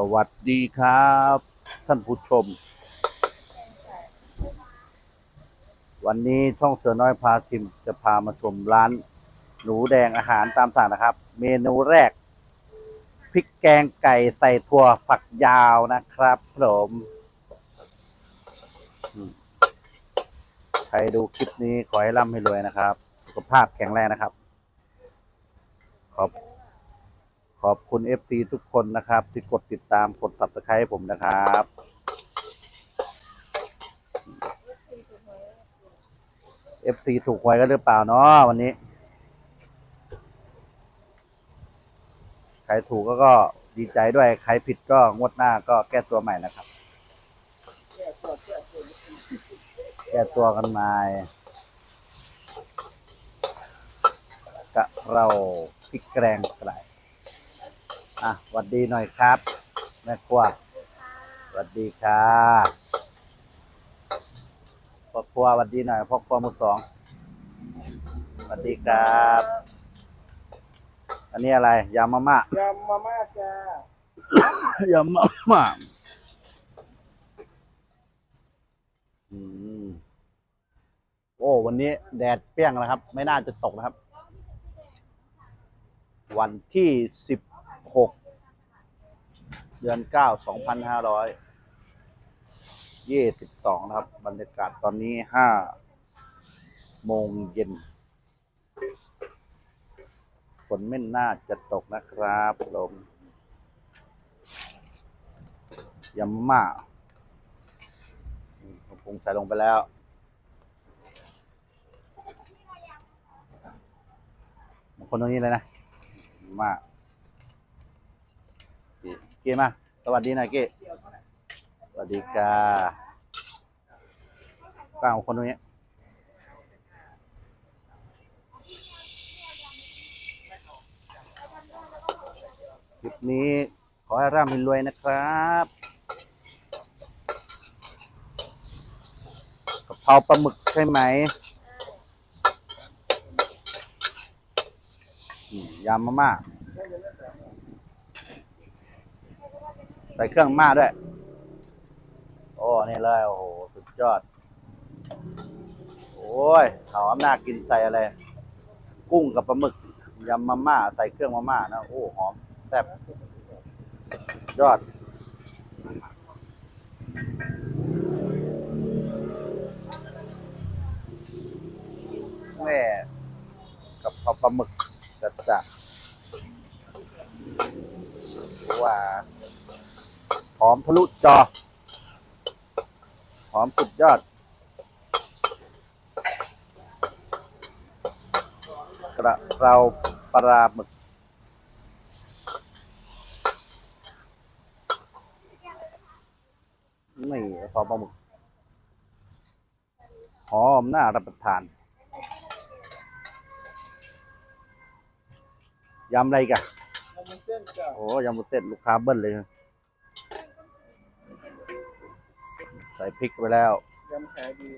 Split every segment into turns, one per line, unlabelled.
สวัสดีครับ ท่านผู้ชม วันนี้ช่องเสือน้อยพาชิมจะพามาชมร้าน หนูแดงอาหารตามสั่งนะครับ เมนูแรกพริกแกงไก่ใส่ถั่วฝักยาวนะครับผมอืมใครดูคลิปนี้ขอให้ร่ำให้รวยนะครับ สุขภาพแข็งแรงนะครับ ขอบ อบคุณ FC ทุกคนนะครับ ที่กดติดตามกด subscribe ให้ผมนะครับ FC ถูกหวยกันหรือเปล่าเนาะวันนี้ ใครถูกก็ก็ดีใจด้วย ใครผิดก็งวดหน้าก็แก้ตัวใหม่นะครับ แก้ตัวกันใหม่กะเราพริกแกงไก่ อะสวัสดีหน่อยครับ แม่ครัวสวัสดีค่ะพ่อครัวสวัสดีหน่อยพ่อครัวมือสองสวัสดีครับ อันนี้อะไรยำมาม่ายำ
มาม่าจ้ายำ
มาม่าอืมโอ้ วันนี้แดดเปรี้ยงแล้วครับ ไม่น่าจะตกนะครับ วันที่สิบ หกเดือนเก้าสองพันห้าร้อยยี่สิบสองนะครับ บรรยากาศตอนนี้ห้าโมงเย็น ฝนไม่น่าจะตกนะครับลมยำม่าผมปรุงใส่ลงไปแล้วบางคนตรงนี้เลยนะ มาก เก้มาสวัสดีน่อยเก้สวัสดีกาป้าของคนตรงนี้คลิปนี้ขอให้ร่ำให้รวยนะครับกะเพราปลาหมึกใช่ไหมอืมยำมาม่า ใส่เครื่องมาด้วย โอ้นี่เลยโอ้โหสุดยอด โอ้ยเขาอำนาจกินใส่อะไร กุ้งกับปลาหมึกยำมาม่าใส่เครื่องมาม่านะโอ้หอมแซ่บยอด แม่กับปลาหมึกจัดจ้ะว่า หอมทะลุจอ หอมสุดยอด กระเราปลาหมึก นี่ซอปลาหมึก หอมน่ารับประทานยำอะไรกันโอ้ยำบุญเส้นลูกค้าเบิ้ลเลย ใส่พริกไปแล้ว
ยำขายดี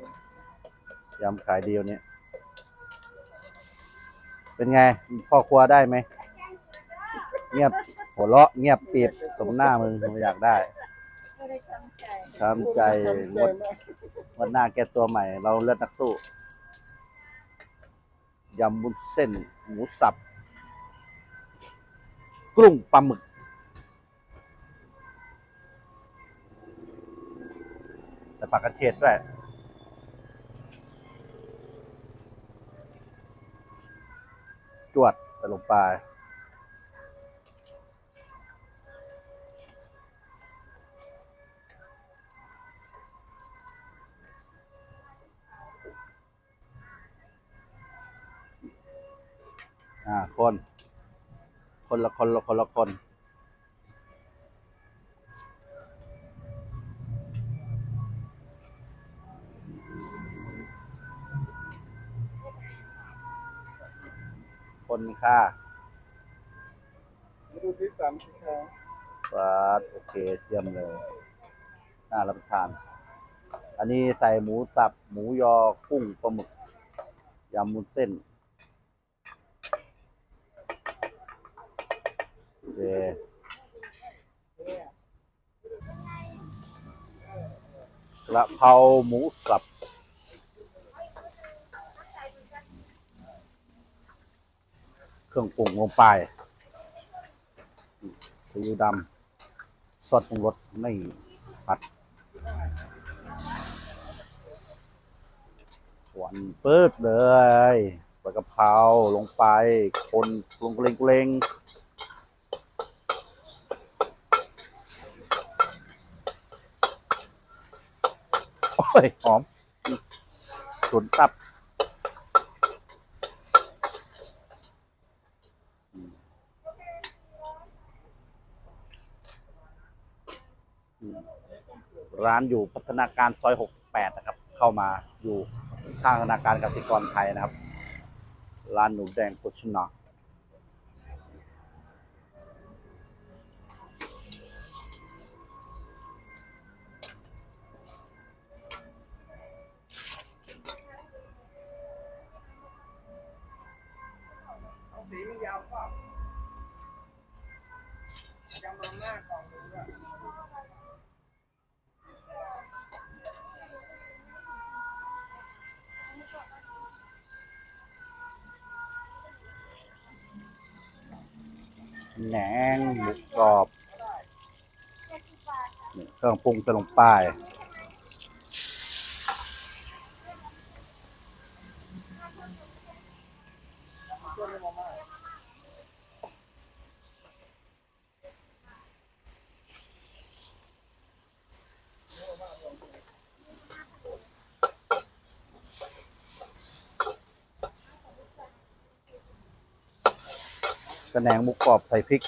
ยำขายเดียวนี้ เป็นไงพ่อครัวได้ไหม เงียบหัวเราะเงียบปีบสมหน้ามึงมึงอยากได้
ไม่ได้ตั้งใจ
ทำใจ
ทำ
ง
ใจ
ด
มาก
วันหน้าแก้ตัวใหม่ เราเลือดนักสู้ยำบุญเส้น หมูสับกุ้งปลาหมึก แต่ปากกระเทียด้วยจวดใส่ลงไปอ่าคน คนละคนละคนละคน ค่ะ
มาดูซิสามสิคะ
ฟาดโอเคเยี่ยมเลย น่ารับประทาน อันนี้ใส่หมูสับ หมูยอ กุ้งปลาหมึก ยำมุนเส้นโอเค
กระ
เพราหมูสับ รื่องปรุงลงไปซีอิ๊วดำซอสปรุงรสไม่ผัดหวานเปิดเลยใบกะเพราลงไป คนลงเกรงเกรงๆโอ้ย หอมสุนตับ ร้านอยู่พัฒนาการซอย 68 นะครับ เข้ามาอยู่ข้างธนาคารกสิกรไทยนะครับ ร้านหนูแดงโภชนา
เอา
แหนงหมูกรอบนี่เครื่องปรุงใส่ลงไป
ช่วยให้มาม่า
ก ระแหนงหมูกรอบใส่พริก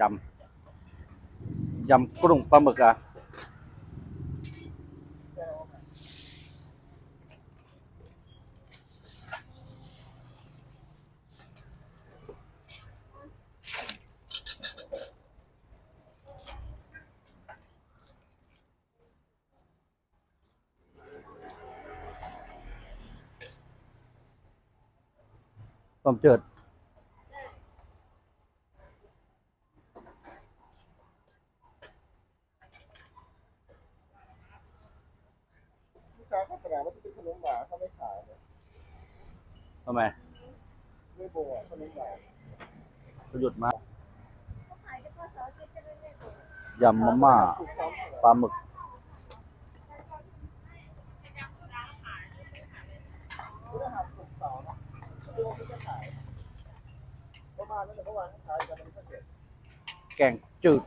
ยำ ยำกุ้งปลาหมึกอะ ต้มจืด
ลูกค้าเขาแสดงว่าที่เป็นขนมหวานเขาไม่ขายเลย
ทำไม
ไม่โบอะขนมหวาน
เขาหยุดมากยำมาม่า
ถูกซ้ำ
ปลาหมึก
พุทธหัสศุกร์เสาร์นะช่วงที่จะขายประมาณนั้นแต่เมื่อวานเขาขายกันมันก็เสร็จ
แกงจืด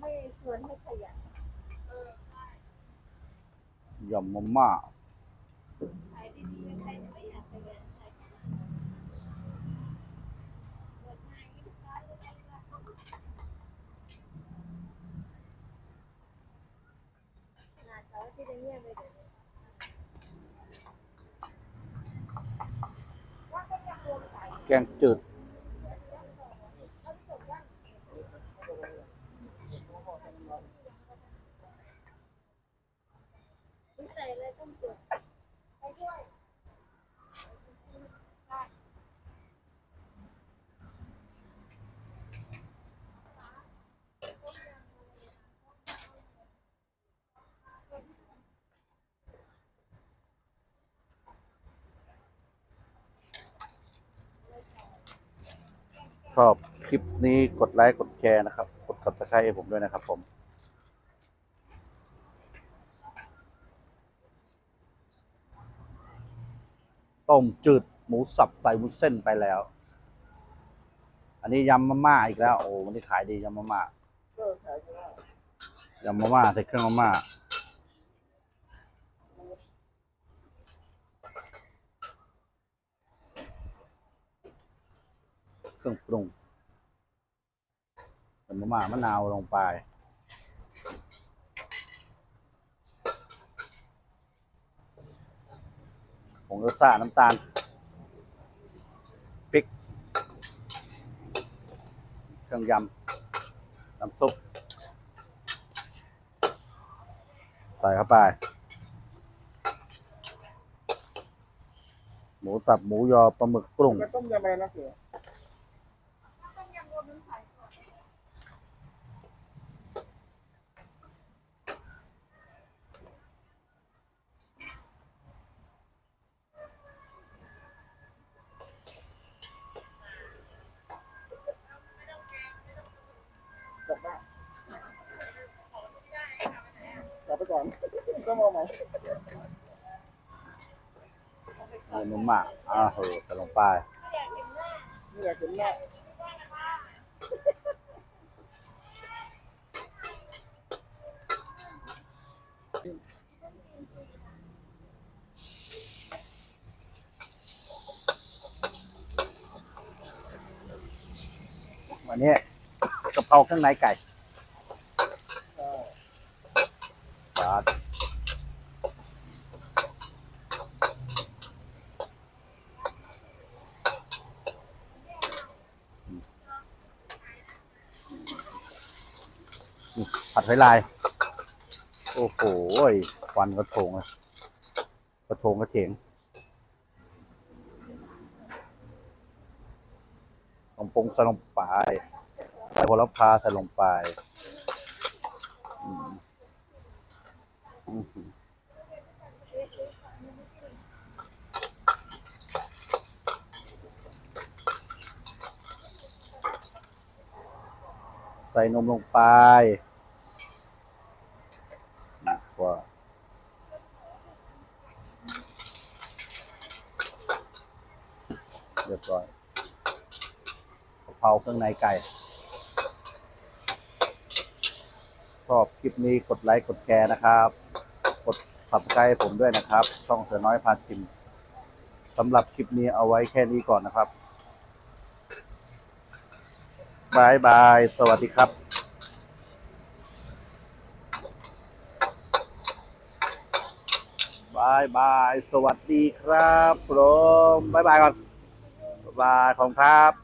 ไม่ชวนให้ขยัน
ยำมาม่า
ขายดีๆใครจะไม่อยากขยันขายหมดงานนี้ลูกค้าจะได้รับ ที่จะเงียบเลย
แกงจืด
นิสัยอะไรต้องจดไปด้วย
ชอบคลิปนี้กดไลค์กดแชร์นะครับ กด subscribe ให้ผมด้วยนะครับผมต้มจืดหมูสับใส่วุ้นเส้นไปแล้ว อันนี้ยำมาม่าอีกแล้ว โอ้วันนี้ขายดียำมาม่า
ยกันได้
ยำมาม่าใส่เครื่องมาม่า เครื่องปรุงยำมาม่ามะนาวลงไป ผงรสซ่าน้ำตาลพริก เครื่องยำน้ำซุป ใส่เข้าไป หมูสับหมูยอปลาหมึกกรุง
ต้มยำอะไรนะเสือ
ก
ลับไปก่อนต้องเอาไหม
นี่นุ่มมากอ่าเหอะใส่ลงไป
ไม่อยากเห็นหน้า
วันนี้กะเพราเครื่องในไก่
เออ
ปาด ไฟลาย โอ้โหควันกระโถงเลยกระโถงกระเถงลงปงใส่ลงไปใส่ผลพาใส่ลงไปอืมอื้อหือใส่นมลงไปนี่ว่า เรียบร้อยกะ เครื่องในไก่ ชอบคลิปนี้กดไลค์กดแชร์นะครับ กด subscribe ผมด้วยนะครับ ช่องเสือน้อยพาชิมสำหรับคลิปนี้เอาไว้แค่นี้ก่อนนะครับบายบาย สวัสดีครับบายบาย สวัสดีครับผมบายบายก่อนบายบายขอบคุณครับ